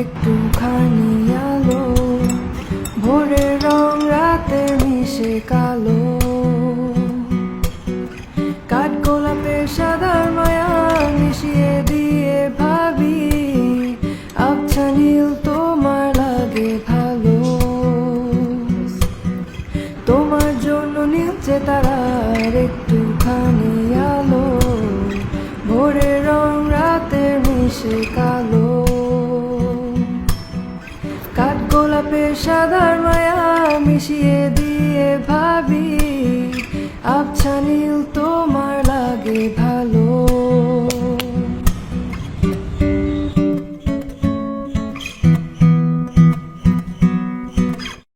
একটুখানি আলো। ভোরের রং রাতে মিশে কালো। কাঠ গোলাপের সাদার মায়া মিশিয়ে দিয়ে ভাবি, আবছা নীল তোমার লাগে ভালো। তোমার জন্য নীলচে তারার একটুখানি আলো। ভোরের রং রাতে মিশে কালো। গোলাপের সাদার মায়া মিশিয়ে দিয়ে ভাবি আবছা নীল তোমার লাগে ভালো